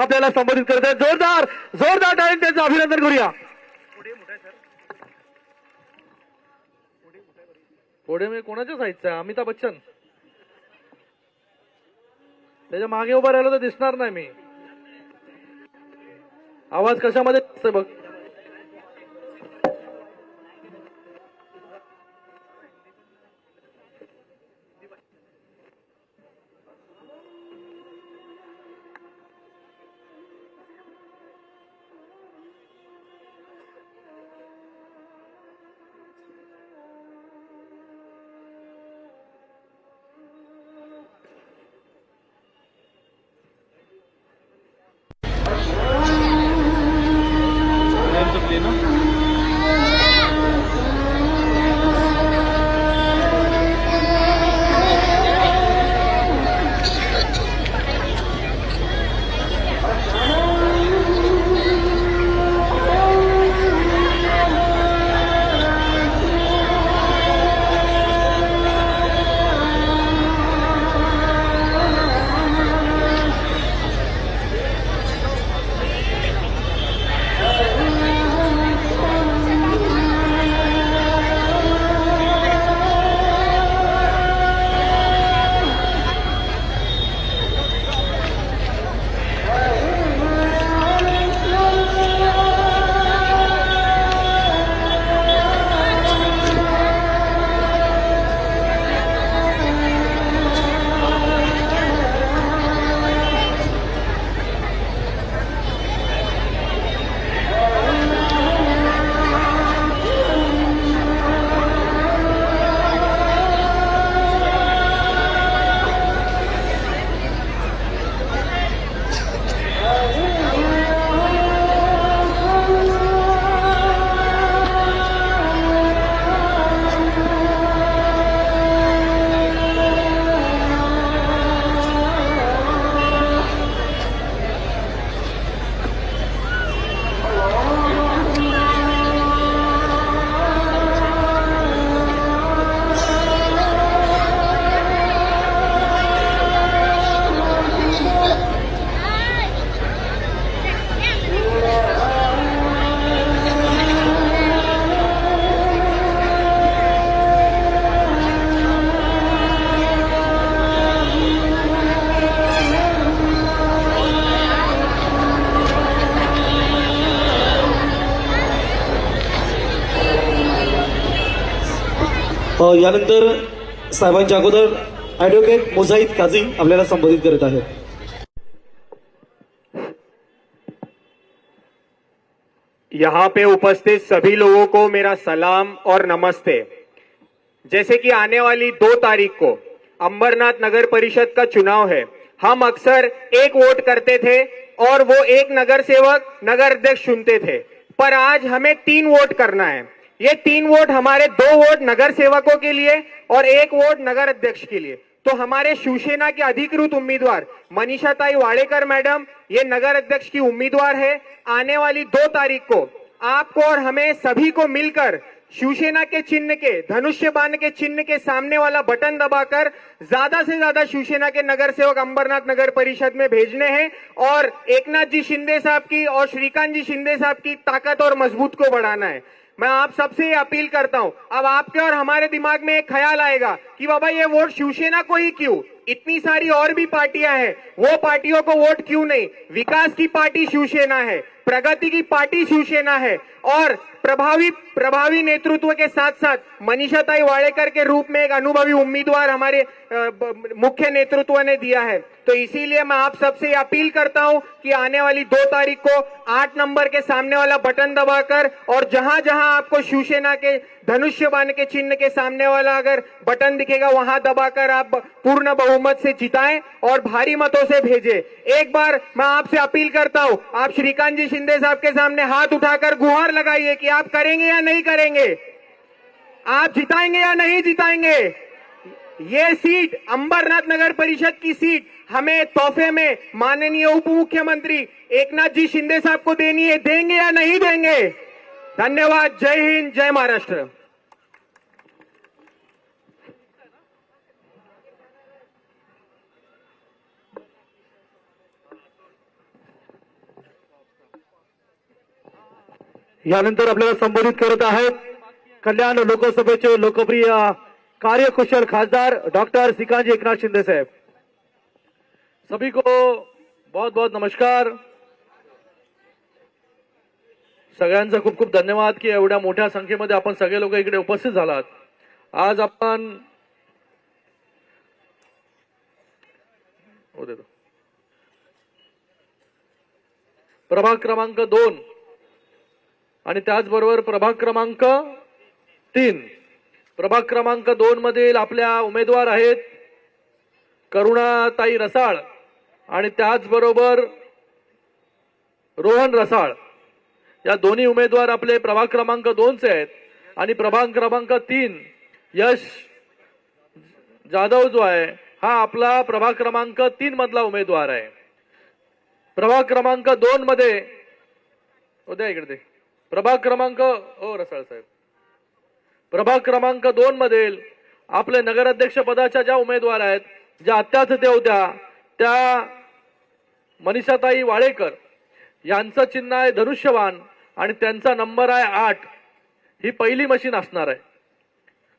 आपल्याला संबोधित करत आहेत. जोरदार जोरदार टाळी त्यांचं अभिनंदन करूया. पुढे मी कोणाच्या साईडचा अमिताभ बच्चन. त्याच्यामागे उभा राहिलो तर दिसणार नाही मी. आवाज कशामध्ये बघ. यानंतर साहेबांच्या अगोदर ऍडव्होकेट मुजाहिद काझी आपल्याला संबोधित करत आहेत. यहाँ पे उपस्थित सभी लोगों को मेरा सलाम और नमस्ते। जैसे कि आने वाली दो तारीख को अंबरनाथ नगर परिषद का चुनाव है। हम अक्सर एक वोट करते थे और वो एक नगर सेवक नगर अध्यक्ष चुनते थे। पर आज हमें तीन वोट करना है। ये तीन वोट हमारे दो वोट नगर सेवकों के लिए और एक वोट नगर अध्यक्ष के लिए। तो हमारे शिवसेना के अधिकृत उम्मीदवार मनीषाताई वाड़ेकर मैडम, ये नगर अध्यक्ष की उम्मीदवार है। आने वाली दो तारीख को आपको और हमें सभी को मिलकर शिवसेना के चिन्ह के, धनुष्य बाण के चिन्ह के सामने वाला बटन दबाकर ज़्यादा से ज़्यादा शिवसेना के नगर सेवक अंबरनाथ नगर परिषद में भेजने हैं और एकनाथ जी शिंदे साहब की और श्रीकांत जी शिंदे साहब की ताकत और मज़बूत को बढ़ाना है। मैं आप सबसे अपील करता हूँ, अब आपके और हमारे दिमाग में एक ख्याल आएगा कि बाबा ये वोट शिवसेना को ही क्यों? इतनी सारी और भी पार्टियाँ हैं, वो पार्टियों को वोट क्यों नहीं? विकास की पार्टी शिवसेना है, प्रगति की पार्टी शिवसेना है और प्रभावी प्रभावी नेतृत्व के साथ साथ मनीषाताई वाड़ेकर के रूप में एक अनुभवी उम्मीदवार हमारे मुख्य नेतृत्व ने दिया है। तो इसीलिए मैं आप सबसे अपील करता हूँ कि आने वाली दो तारीख को आठ नंबर के सामने वाला बटन दबाकर और जहाँ जहाँ आपको शिवसेना के धनुष्य बाण के चिन्ह के सामने वाला अगर बटन दिखेगा, वहाँ दबाकर आप पूर्ण बहुमत से जिताएँ और भारी मतों से भेजे। एक बार मैं आपसे अपील करता हूँ, आप श्रीकांत जी शिंदे साहब के सामने हाथ उठाकर गुहार लगाइए कि आप करेंगे या नहीं करेंगे। आप जिताएँगे या नहीं जिताएँगे, ये सीट अंबरनाथ नगर परिषद की सीट हमें तोहफे में माननीय उप मुख्यमंत्री एकनाथ जी शिंदे साहब को देनी है। देंगे या नहीं देंगे? धन्यवाद। जय हिंद, जय महाराष्ट्र। यानंतर आपल्याला संबोधित करत आहेत कल्याण लोकसभेचे लोकप्रिय कार्यकुशल खासदार डॉक्टर सिकांजी एकनाथ शिंदे साहेब. सभी को बहुत बहुत नमस्कार. सगळ्यांचा खूप खूप धन्यवाद की एवढ्या मोठ्या संख्येमध्ये आपण सगळे लोक इकडे उपस्थित झालात. आज आपण हो प्रभाग क्रमांक दोन. आणि त्याचबरोबर प्रभाग क्रमांक तीन. प्रभाग क्रमांक दोन मधील आपल्या उमेदवार आहेत करुणाताई रसाळ आणि त्याचबरोबर रोहन रसाळ. या दोन्ही उमेदवार आपले प्रभाग क्रमांक दोनचे आहेत. आणि प्रभाग क्रमांक तीन यश जाधव जो आहे हा आपला प्रभाग क्रमांक तीन मधला उमेदवार आहे. प्रभाग क्रमांक दोन मध्ये उद्या इकडे प्रभाग क्रमांक हो रसाळ साहेब. प्रभाग क्रमांक दोन मधील आपले नगराध्यक्ष पदाच्या ज्या उमेदवार आहेत ज्या अत्याथित होत्या त्या मनीषाताई वाळेकर. यांचं चिन्ह आहे धनुष्यवान आणि त्यांचा नंबर आहे आठ. ही पहिली मशीन असणार आहे.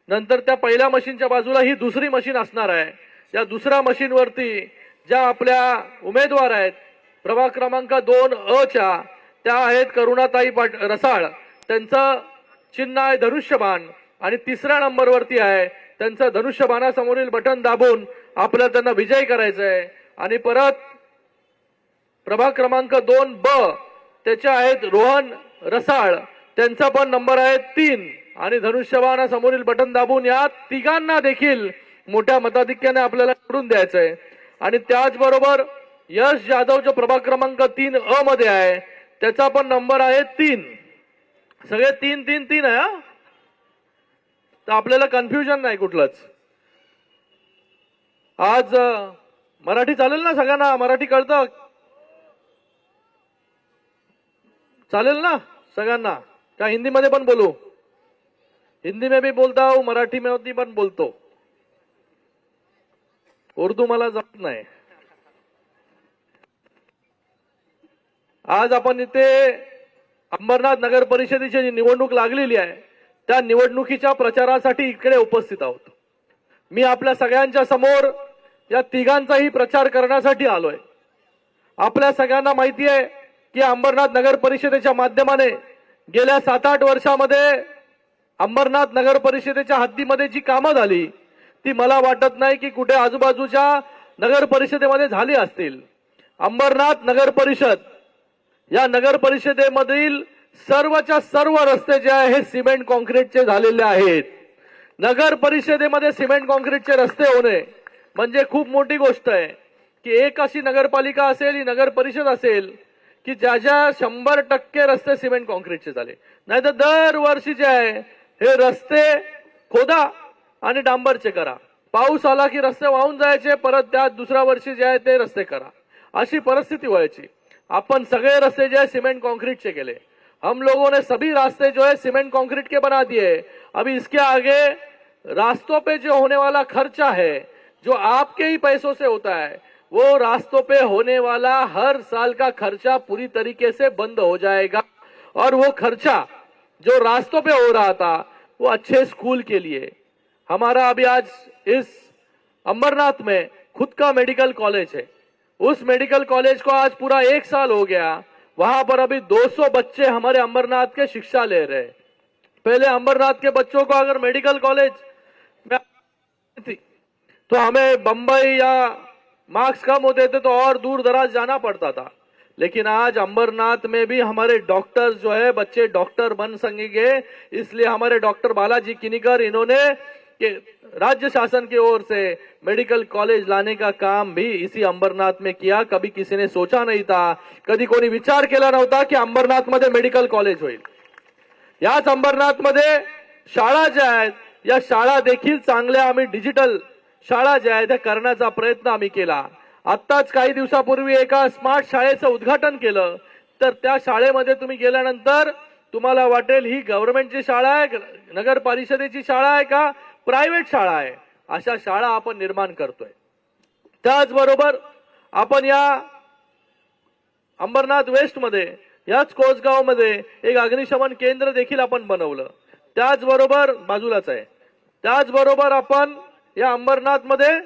नंतर त्या पहिल्या मशीनच्या बाजूला ही दुसरी मशीन असणार आहे. या दुसऱ्या मशीनवरती ज्या आपल्या उमेदवार आहेत प्रभाग क्रमांक दोन अ च्या त्या आहेत करुणाताई पाट रसाळ. त्यांचं चिन्ह आहे धनुष्यबाण. आणि तिसऱ्या नंबरवरती आहे. त्यांचं धनुष्यबाणासमोरील बटन दाबून आपल्याला त्यांना विजयी करायचा आहे आणि परत प्रभाग क्रमांक दोन ब. त्याचे आहेत रोहन रसाळ. त्यांचा पण नंबर आहे तीन. आणि धनुष्यबाणासमोरील बटन दाबून या तिघांना देखील मोठ्या मताधिक्याने आपल्याला निवडून द्यायचं आहे आणि त्याचबरोबर यश जाधवच्या प्रभाग क्रमांक तीन अ मध्ये आहे. त्याचा पण नंबर आहे तीन. सगळे तीन तीन तीन आहे हा? तर आपल्याला कन्फ्युजन नाही कुठलंच. आज मराठी चालेल ना सगळ्यांना? मराठी कळतं? चालेल ना सगळ्यांना? त्या हिंदी मध्ये पण बोलू? हिंदी में भी बोलता मराठी में पण बोलतो. उर्दू मला जमत नाही. आज आपण इथे अंबरनाथ नगर परिषदेची जी निवडणूक लागलेली आहे त्या निवडणुकीच्या प्रचारासाठी इकडे उपस्थित आहोत. मी आपल्या सगळ्यांच्या समोर या तिघांचाही प्रचार करण्यासाठी आलोय. आपल्या सगळ्यांना माहिती आहे की अंबरनाथ नगर परिषदेच्या माध्यमाने गेल्या सात आठ वर्षामध्ये अंबरनाथ नगर परिषदेच्या हद्दीमध्ये जी कामं झाली ती मला वाटत नाही की कुठे आजूबाजूच्या नगर परिषदेमध्ये झाली असतील. अंबरनाथ नगर परिषद या नगर परिषदेमधील सर्वच्या सर्व रस्ते जे आहे हे सिमेंट कॉन्क्रीटचे झालेले आहेत. नगर परिषदेमध्ये सिमेंट कॉन्क्रीटचे रस्ते होणे म्हणजे खूप मोठी गोष्ट आहे. की एक अशी नगरपालिका असेल ही नगर परिषद असेल की ज्या ज्या शंभर टक्के रस्ते सिमेंट कॉन्क्रीटचे झाले. नाही तर दरवर्षी जे आहे हे रस्ते खोदा आणि डांबरचे करा. पाऊस आला की रस्ते वाहून जायचे परत त्या दुसऱ्या वर्षी जे आहे ते रस्ते करा. अशी परिस्थिती व्हायची. अपन सगळे रस्ते जो है सीमेंट कॉन्क्रीट से केले हम लोगों ने सभी रास्ते जो है सीमेंट कंक्रीट के बना दिए अभी इसके आगे रास्तों पे जो होने वाला खर्चा है, जो आपके ही पैसों से होता है, वो रास्तों पे होने वाला हर साल का खर्चा पूरी तरीके से बंद हो जाएगा। और वो खर्चा जो रास्तों पे हो रहा था, वो अच्छे स्कूल के लिए। हमारा अभी आज इस अंबरनाथ में खुद का मेडिकल कॉलेज है। उस मेडिकल कॉलेज को आज पूरा एक साल हो गया। वहाँ पर अभी 200 बच्चे हमारे अंबरनाथ के शिक्षा ले रहे पहले अंबरनाथ के बच्चों को अगर मेडिकल कॉलेज में थी तो हमें बंबई या मार्क्स कम होते थे तो और दूर दराज जाना पड़ता था। लेकिन आज अंबरनाथ में भी हमारे डॉक्टर्स जो है, बच्चे डॉक्टर बन सकेंगे इसलिए हमारे डॉक्टर बालाजी किनीकर, इन्होंने कि राज्य शासन की ओर से मेडिकल कॉलेज लाने का काम भी इसी अंबरनाथ में किया। कभी किसी ने सोचा नहीं था कधी कोणी विचार केला नव्हता की अंबरनाथमध्ये मेडिकल कॉलेज होईल। याच अंबरनाथमध्ये शाळा ज्या आहेत या शाळा देखील चांगल्या आम्ही डिजिटल शाळा ज्या आहेत त्या करण्याचा प्रयत्न आम्ही केला. आत्ताच काही दिवसापूर्वी एका स्मार्ट शाळेचं उद्घाटन केलं. तर त्या शाळेमध्ये तुम्ही गेल्यानंतर तुम्हाला वाटेल ही गव्हर्नमेंटची शाळा आहे नगर परिषदेची शाळा आहे का? प्रायव्हेट शाळा आहे. अशा शाळा आपण निर्माण करतोय. त्याचबरोबर आपण या अंबरनाथ वेस्टमध्ये याच कोसगावमध्ये एक अग्निशमन केंद्र देखील आपण बनवलं. त्याचबरोबर बाजूलाच आहे. त्याचबरोबर आपण या अंबरनाथमध्ये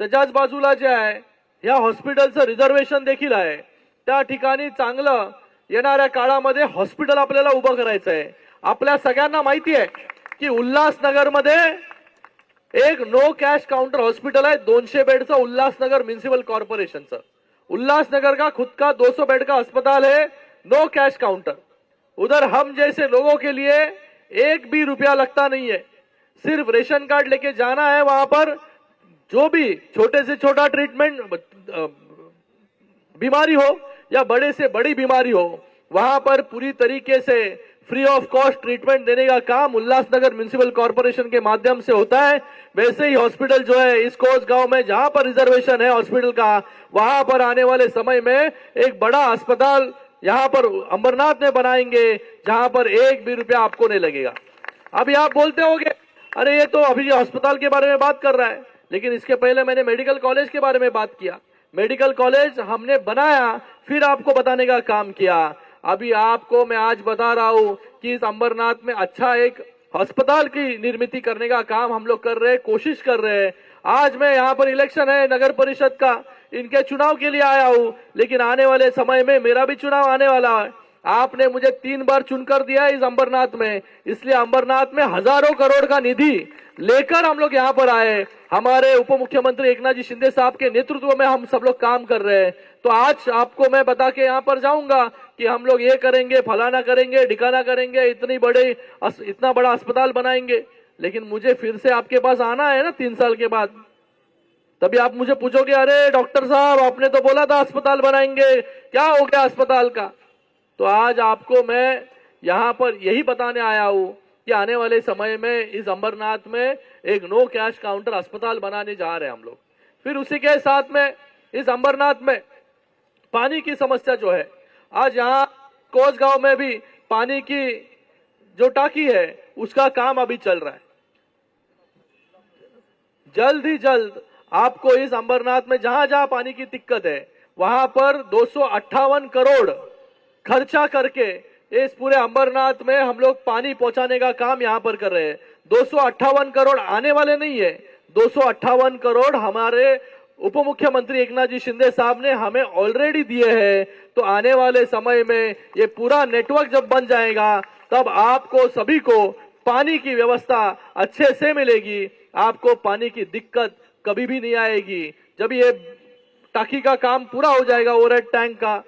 त्याच्याच बाजूला जे आहे या हॉस्पिटलचं रिझर्वेशन देखील आहे. त्या ठिकाणी चांगलं येणाऱ्या काळामध्ये हॉस्पिटल आपल्याला उभं करायचं आहे आपल्या सगळ्यांना माहिती आहे की उल्हासनगरमध्ये एक नो कॅश काउंटर हॉस्पिटल है दोनशे बेड का उल्लासनगर म्यूनिसिपल कॉर्पोरेशन का उल्लासनगर का खुद का 200 बेड का अस्पताल है नो कैश काउंटर उधर हम जैसे लोगों के लिए एक भी रुपया लगता नहीं है। सिर्फ रेशन कार्ड लेके जाना है वहां पर जो भी छोटे से छोटा ट्रीटमेंट बीमारी हो या बड़े से बड़ी बीमारी हो, वहाँ पर पूरी तरीके से फ्री ऑफ़ कॉस्ट ट्रीटमेंट देने का काम उल्लासनगर म्यूनिसिपल कॉर्पोरेशन के माध्यम से होता है। वैसे ही हॉस्पिटल जो है, इस कोस गाँव में जहाँ पर रिजर्वेशन है हॉस्पिटल का, वहाँ पर आने वाले समय में एक बड़ा अस्पताल यहाँ पर अंबरनाथ में बनाएँगे, जहाँ पर एक भी रुपया आपको नहीं लगेगा। अभी आप बोलते होंगे, अरे, ये तो अभी अस्पताल के बारे में बात कर रहा है। लेकिन इसके पहले मैंने मेडिकल कॉलेज के बारे में बात किया। मेडिकल कॉलेज हमने बनाया फिर आपको बताने का काम किया। अभी आपको मैं आज बता रहा हूँ कि इस अंबरनाथ में अच्छा एक अस्पताल की निर्मित करने का काम हम लोग कर रहे हैं कोशिश कर रहे हैं। आज मैं यहाँ पर इलेक्शन है, नगर परिषद का। इनके चुनाव के लिए आया हूँ, लेकिन आने वाले समय में मेरा भी चुनाव आने वाला है। आपने मुझे तीन बार चुनकर दिया इस अंबरनाथ में। इसलिए अंबरनाथ में हज़ारों करोड़ का निधि लेकर हम लोग यहाँ पर आए हमारे उप मुख्यमंत्री एकनाथ जी शिंदे साहब के नेतृत्व में हम सब लोग काम कर रहे हैं। तो आज आपको मैं बता के यहाँ पर जाऊँगा कि हम लोग ये करेंगे, फलाना करेंगे, ढिकाना करेंगे, इतनी बड़े इतना बड़ा अस्पताल बनाएँगे। लेकिन मुझे फिर से आपके पास आना है ना तीन साल के बाद। तभी आप मुझे पूछोगे, अरे डॉक्टर साहब, आपने तो बोला था अस्पताल बनाएँगे। क्या हो गया अस्पताल का? तो आज आपको मैं यहाँ पर यही बताने आया हूँ कि आने वाले समय में इस अंबरनाथ में एक नो कैश काउंटर अस्पताल बनाने जा रहे हैं हम लोग। फिर उसी के साथ में इस अंबरनाथ में पानी की समस्या जो है, आज यहाँ कोच गाँव में भी पानी की जो टाकी है, उसका काम अभी चल रहा है। जल्द ही जल्द आपको इस अंबरनाथ में जहाँ जहाँ पानी की दिक्कत है, वहाँ पर दो सौ अट्ठावन करोड़ खर्चा करके इस पूरे अंबरनाथ में हम लोग पानी पहुँचाने का काम यहाँ पर कर रहे हैं। दो सौ अट्ठावन करोड़ आने वाले नहीं है। दो सौ अट्ठावन करोड़ हमारे उप मुख्यमंत्री एकनाथ जी शिंदे साहब ने हमें ऑलरेडी दिए हैं। तो आने वाले समय में ये पूरा नेटवर्क जब बन जाएगा, तब आपको सभी को पानी की व्यवस्था अच्छे से मिलेगी। आपको पानी की दिक्कत कभी भी नहीं आएगी। जब ये टाकी का काम पूरा हो जाएगा ओवरहेड टैंक का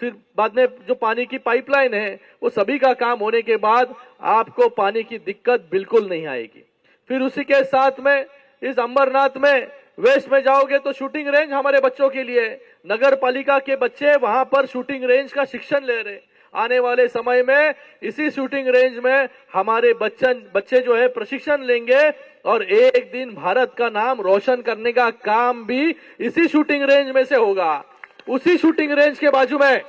फिर बाद में जो पानी की पाइपलाइन है, वो सभी का काम होने के बाद आपको पानी की दिक्कत बिल्कुल नहीं आएगी। फिर उसी के साथ में, इस अंबरनाथ में, वेस्ट में जाओगे तो शूटिंग रेंज हमारे बच्चों के लिए नगर पालिका के बच्चे वहाँ पर शूटिंग रेंज का शिक्षण ले रहे। आने वाले समय में, इसी शूटिंग रेंज में हमारे बच्चन, बच्चे जो है प्रशिक्षण लेंगे और एक दिन भारत का नाम रोशन करने का काम भी इसी शूटिंग रेंज में से होगा। उसी शूटिंग रेंज के बाजू में,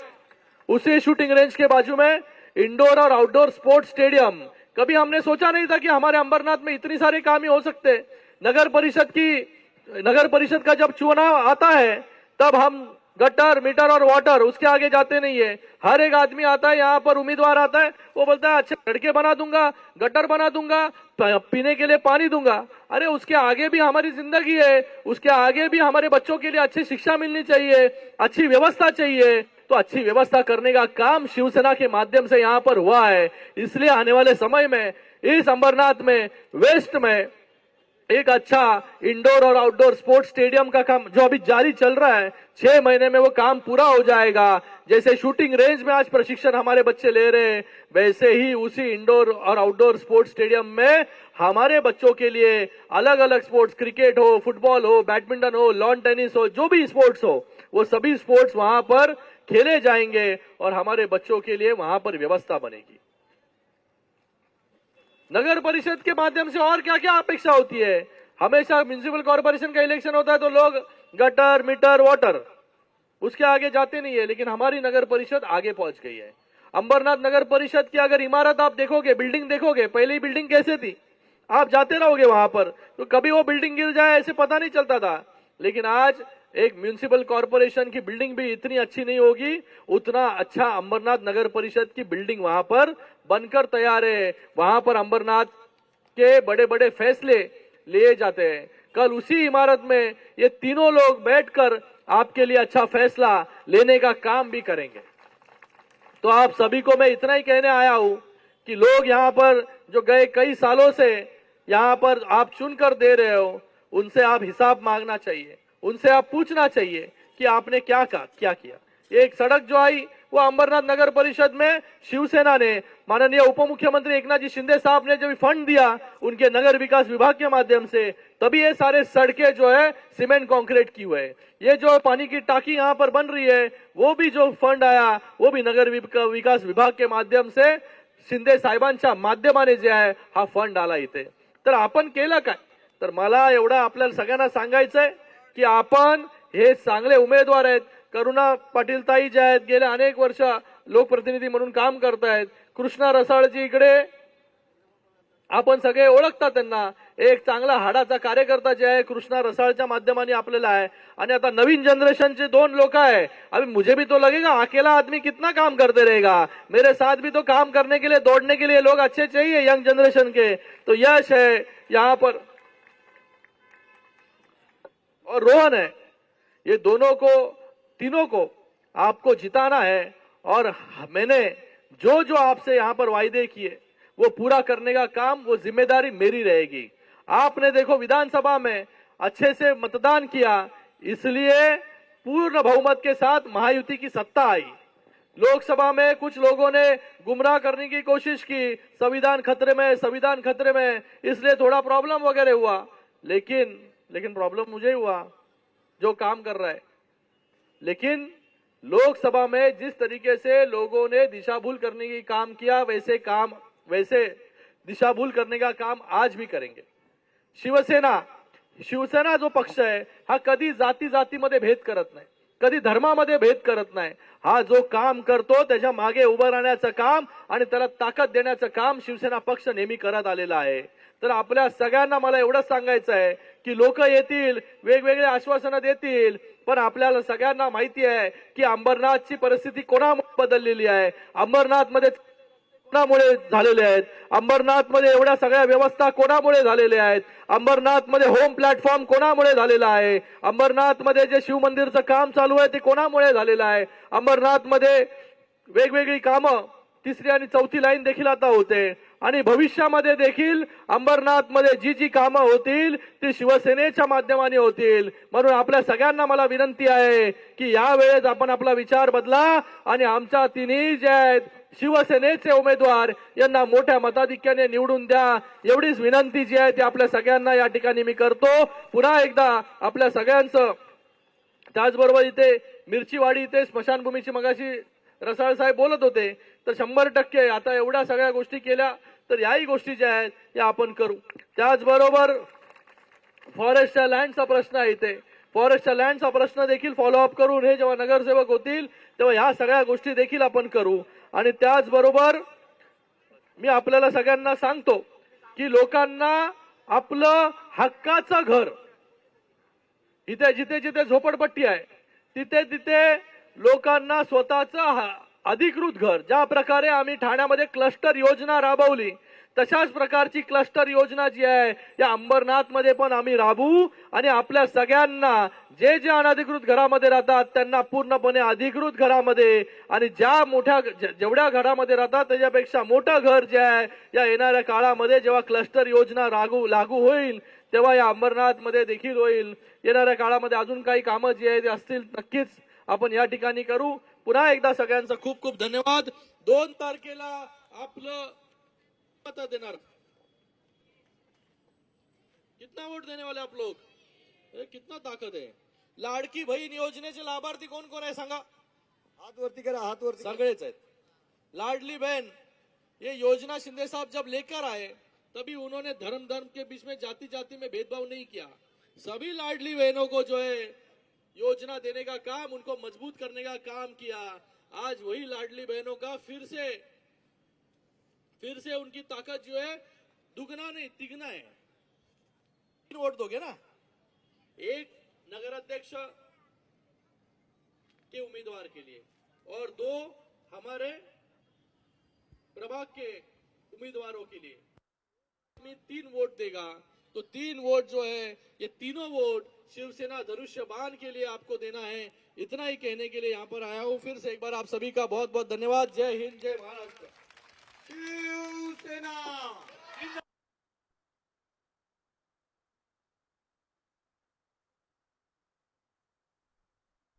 उसी शूटिंग रेंज के बाजू में इंडोर और आउटडोर स्पोर्ट्स स्टेडियम कभी हमने सोचा नहीं था कि हमारे अंबरनाथ में इतनी सारे काम ही हो सकते। नगर परिषद की, नगर परिषद का जब चुनाव आता है, तब हम गटर, मीटर और वाटर, उसके आगे जाते नहीं है। हर एक आदमी आता है, यहाँ पर उम्मीदवार आता है, वो बोलता है, अच्छे सड़कें बना दूँगा, गटर बना दूँगा पीने के लिए पानी दूँगा। अरे, उसके आगे भी हमारी ज़िंदगी है, उसके आगे भी हमारे बच्चों के लिए अच्छी शिक्षा मिलनी चाहिए, अच्छी व्यवस्था चाहिए। तो अच्छी व्यवस्था करने का काम शिवसेना के माध्यम से यहाँ पर हुआ है। इसलिए आने वाले समय में, इस अंबरनाथ में, वेस्ट में एक अच्छा इंडोर और आउटडोर स्पोर्ट्स स्टेडियम का काम जो अभी जारी चल रहा है, छह महीने में वो काम पूरा हो जाएगा। जैसे शूटिंग रेंज में आज प्रशिक्षण हमारे बच्चे ले रहे हैं, वैसे ही उसी इंडोर और आउटडोर स्पोर्ट्स स्टेडियम में हमारे बच्चों के लिए अलग अलग स्पोर्ट्स क्रिकेट हो फुटबॉल हो बैडमिंटन हो लॉन टेनिस हो, जो भी स्पोर्ट्स हो, वो सभी स्पोर्ट्स वहाँ पर खेले जाएँगे और हमारे बच्चों के लिए वहाँ पर व्यवस्था बनेगी। नगर परिषद के माध्यम से और क्या क्या अपेक्षा होती है? हमेशा म्यूनिसिपल कॉर्पोरेशन का इलेक्शन होता है तो लोग गटर मीटर वाटर उसके आगे जाते नहीं है, लेकिन हमारी नगर परिषद आगे पहुँच गई है। अंबरनाथ नगर परिषद की अगर इमारत आप देखोगे बिल्डिंग देखोगे, पहले ही बिल्डिंग कैसे थी? आप जाते रहोगे वहाँ पर तो कभी वो बिल्डिंग गिर जाए, ऐसे पता नहीं चलता था। लेकिन आज एक म्यूनिसिपल कॉरपोरेशन की बिल्डिंग भी इतनी अच्छी नहीं होगी, उतना अच्छा अंबरनाथ नगर परिषद की बिल्डिंग वहाँ पर बनकर तैयार है। वहाँ पर अंबरनाथ के बड़े बड़े फैसले लिए जाते हैं। कल उसी इमारत में ये तीनों लोग बैठकर आपके लिए अच्छा फैसला लेने का काम भी करेंगे। तो आप सभी को मैं इतना ही कहने आया हूँ कि लोग यहाँ पर जो गए कई सालों से, यहाँ पर आप चुनकर दे रहे हो, उनसे आप हिसाब मांगना चाहिए। उनसे आप पूछना चाहिए कि आपने क्या कहा क्या किया। एक सड़क जो आई, वो अंबरनाथ नगर परिषद में शिवसेना ने, माननीय उप मुख्यमंत्री एकनाथ जी शिंदे साहब ने जब फंड दिया उनके नगर विकास विभाग के माध्यम से, तभी ये सारे सड़कें जो है, सीमेंट, कंक्रीट की हुए। ये जो पानी की टाकी यहाँ पर बन रही है, वो भी जो फंड आया, वो भी नगर विकास विभाग के माध्यम से, शिंदे साहेबांच्या माध्यमाने जे आहे, हा फंड आला इथे। तर आपण केलं काय? तर मला एवढं आपल्याला सगळ्यांना सांगायचंय की आपण हे चांगले उमेदवार आहेत. करुणा पाटील ताई जे आहेत गेल्या अनेक वर्ष लोकप्रतिनिधी म्हणून काम करतायत. कृष्णा रसाळजी इकडे. आपण सगळे ओळखता त्यांना. एक चांगला हाडाचा कार्यकर्ता जे आहे कृष्णा रसाळच्या माध्यमाने आपल्याला आहे. आणि आता नवीन जनरेशनचे दोन लोक आहे. अभी मुझे भी तो लगेगा अकेला आदमी कितना काम करते रहेगा? मेरे साथ भी तो काम करने के लिए दौड़ने के लिए लोग अच्छे चाहिए यंग जनरेशन के. तो यश है यहाँ पर. और रोहन है। ये दोनों को, तीनों को आपको जिताना है और मैंने जो जो आपसे यहाँ पर वायदे किए, वो पूरा करने का काम, वो ज़िम्मेदारी मेरी रहेगी। आपने देखो, विधानसभा में अच्छे से मतदान किया, इसलिए पूर्ण बहुमत के साथ महायुति की सत्ता आई। लोकसभा में कुछ लोगों ने गुमराह करने की कोशिश की, संविधान खतरे में, संविधान खतरे में, इसलिए थोड़ा प्रॉब्लम वगैरह हुआ, लेकिन लेकिन प्रॉब्लम मुझे ही हुआ जो काम कर रहा है। लेकिन लोकसभा में जिस तरीके से लोगों ने दिशा भूल करने की काम किया वैसे काम वैसे दिशा भूल करने का काम आज भी करेंगे। शिवसेना शिवसेना जो पक्ष आहे हा कधी जाती जातीमध्ये भेद करत नाही कधी धर्मामध्ये भेद करत नाही। हा जो काम करतो त्याच्यामागे उभं राहण्याचं काम आणि त्याला ताकद देण्याचं काम शिवसेना पक्ष नेहमी करत आलेला आहे. तर आपल्या सगळ्यांना मला एवढंच सांगायचं आहे की लोक येतील वेगवेगळे आश्वासनं देतील. पण आपल्याला सगळ्यांना माहिती आहे की अंबरनाथची परिस्थिती कोणामुळे बदललेली आहे? अंबरनाथमध्ये कोणामुळे झालेले आहेत? अंबरनाथमध्ये एवढ्या सगळ्या व्यवस्था कोणामुळे झालेल्या आहेत? अंबरनाथमध्ये होम प्लॅटफॉर्म कोणामुळे झालेला आहे? अंबरनाथमध्ये जे शिवमंदिरचं काम चालू आहे ते कोणामुळे झालेलं आहे? अंबरनाथमध्ये वेगवेगळी कामं तिसरी आणि चौथी लाईन देखील आता होते. आणि भविष्यामध्ये देखील अंबरनाथमध्ये जी जी कामं होतील ती शिवसेनेच्या माध्यमाने होतील. म्हणून आपल्या सगळ्यांना मला विनंती आहे की यावेळेस आपण आपला विचार बदला आणि आमच्या तिन्ही जे आहेत शिवसेनेचे उमेदवार यांना मोठ्या मताधिक्याने निवडून द्या. एवढीच विनंती जी आहे ती आपल्या सगळ्यांना या ठिकाणी मी करतो. पुन्हा एकदा आपल्या सगळ्यांचं त्याचबरोबर इथे मिरचीवाडी इथे स्मशानभूमीची मगाशी रसाळ साहेब बोलत होते. तर शंभर टक्के आता एवढ्या सगळ्या गोष्टी केल्या तर याही गोष्टी ज्या आहेत या आपण करू. त्याचबरोबर फॉरेस्टच्या लँडचा प्रश्न आहे इथे. फॉरेस्टच्या लँडचा प्रश्न देखील फॉलोअप करून हे जेव्हा नगरसेवक होतील तेव्हा ह्या सगळ्या गोष्टी देखील आपण करू. आणि त्याचबरोबर मी आपल्याला सगळ्यांना सांगतो की लोकांना आपलं हक्काचं घर इथे जिथे जिथे झोपडपट्टी आहे तिथे तिथे लोकांना स्वतःचं अधिकृत घर ज्या प्रकारे आम्ही ठाण्यामध्ये क्लस्टर योजना राबवली तशाच प्रकारची क्लस्टर योजना जी आहे या अंबरनाथमध्ये पण आम्ही राबवू आणि आपल्या सगळ्यांना जे जे अनधिकृत घरामध्ये राहतात त्यांना पूर्णपणे अधिकृत घरामध्ये आणि ज्या मोठ्या जेवढ्या घरामध्ये राहतात त्याच्यापेक्षा मोठं घर जे आहे या येणाऱ्या काळामध्ये जेव्हा क्लस्टर योजना लागू लागू होईल तेव्हा या अंबरनाथमध्ये देखील होईल. येणाऱ्या काळामध्ये अजून काही कामं जी आहे ते असतील नक्कीच आपण या ठिकाणी करू. पुन्हा एकदा सगळ्यांचा खूप खूप धन्यवाद. दोन तारखेला आपलं देणार. कितना वोट देने वाले आप लोग? ए, कितना ताकद है. लाडकी बहीण योजनेचे लाभार्थी कोण कोण आहे सांगा? हाथ वरती करा हाथ वरती करा. सगळेच आहेत. लाडली बहन ये योजना शिंदे साहब जब लेकर आए तभी उन्होंने धर्म धर्म के बीच में जाति जाति में भेदभाव नहीं किया. सभी लाडली बहनों को जो है योजना देने का काम, उनको मज़बूत करने का काम किया। आज वही लाडली बहनों का फिर से फिर से उनकी ताकत जो है, दुगना नहीं, तिगना है। तीन वोट दोगे ना? एक नगर अध्यक्ष के उम्मीदवार के लिए और दो हमारे प्रभाग के उम्मीदवारों के लिए। तीन वोट देगा तो तीन वोट जो है, ये तीनों वोट शिवसेना धनुष्य बाण के लिए आपको देना है। इतना ही कहने के लिए यहाँ पर आया हूँ। फिर से एक बार आप सभी का बहुत बहुत धन्यवाद। जय हिंद, जय महाराष्ट्र। शिवसेना!